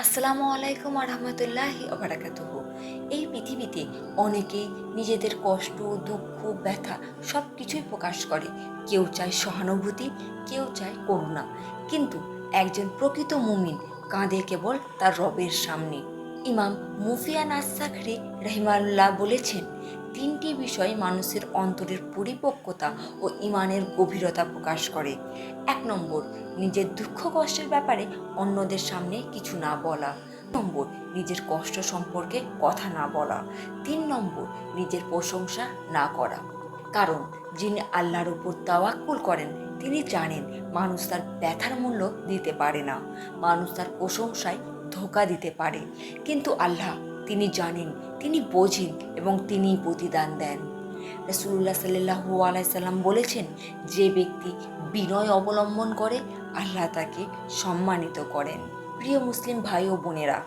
আসসালামু আলাইকুম আরহামতুল্লাহি আবরাকাতুহু এই পৃথিবীতে অনেকেই নিজেদের কষ্ট, দুঃখ, ব্যথা সব কিছুই প্রকাশ করে। কেউ চায় সহানুভূতি, কেউ চায় করুণা। কিন্তু একজন প্রকৃত মুমিন কাঁদে কেবল তার রবের সামনে। ইমাম মুফিয়ান আসাখরি রহিমাল্লাহ বলেছেন তিনটি বিষয় মানুষের অন্তরের পরিপক্কতা ও ইমানের গভীরতা প্রকাশ করে। এক নম্বর, নিজের দুঃখ কষ্টের ব্যাপারে অন্যদের সামনে কিছু না বলা। নম্বর, নিজের কষ্ট সম্পর্কে কথা না বলা। তিন নম্বর, নিজের প্রশংসা না করা। কারণ, যিনি আল্লাহর উপর তাওয়াক্কুল করেন, তিনি জানেন মানুষ তার ব্যথার মূল্য দিতে পারে না। মানুষ তার প্রশংসায় ধোকা দিতে পারে। কিন্তু আল্লাহ তিনি জানেন, তিনি বোঝেন এবং তিনি প্রতিদান দেন। রসুল্লাহ সাল্লাহ আলাইসাল্লাম বলেছেন, যে ব্যক্তি বিনয় অবলম্বন করে, আল্লাহ তাকে সম্মানিত করেন। প্রিয় মুসলিম ভাই ও বোনেরা,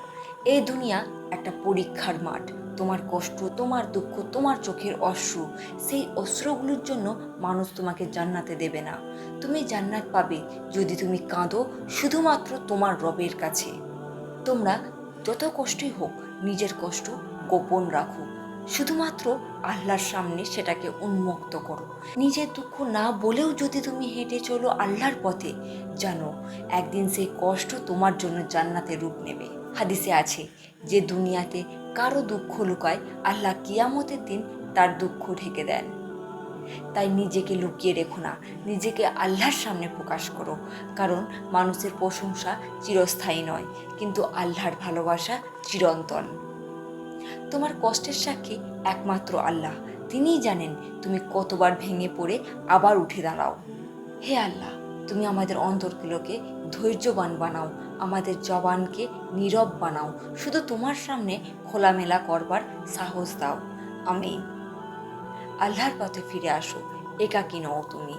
এই দুনিয়া একটা পরীক্ষার মাঠ। তোমার কষ্ট, তোমার দুঃখ, তোমার চোখের অশ্রু, সেই অশ্রুগুলোর জন্য মানুষ তোমাকে জান্নাতে দেবে না। তুমি জান্নাত পাবে যদি তুমি কাঁদো শুধুমাত্র তোমার রবের কাছে। তোমরা যত কষ্টই হোক, নিজের কষ্ট গোপন রাখো। শুধুমাত্র আল্লাহর সামনে সেটাকে উন্মুক্ত করো। নিজের দুঃখ না বলেও যদি তুমি হেঁটে চলো আল্লাহর পথে, জানো একদিন সেই কষ্ট তোমার জন্য জান্নাতে রূপ নেবে। হাদিসে আছে, যে দুনিয়াতে কারও দুঃখ লুকায়, আল্লাহ কিয়ামতের দিন তার দুঃখ ঢেকে দেন। তাই নিজেকে লুকিয়ে রেখো না। নিজেকে আল্লাহর সামনে প্রকাশ করো। কারণ মানুষের প্রশংসা চিরস্থায়ী নয়, কিন্তু আল্লাহর ভালোবাসা চিরন্তন। তোমার কষ্টের সাক্ষী একমাত্র আল্লাহ। তিনিই জানেন তুমি কতবার ভেঙে পড়ে আবার উঠে দাঁড়াও। হে আল্লাহ, তুমি আমাদের অন্তরগুলোকে ধৈর্যবান বানাও, আমাদের জবানকে নীরব বানাও। শুধু তোমার সামনে খোলামেলা করবার সাহস দাও। আমি আল্লাহর পথে ফিরে আসো একাকী নও তুমি।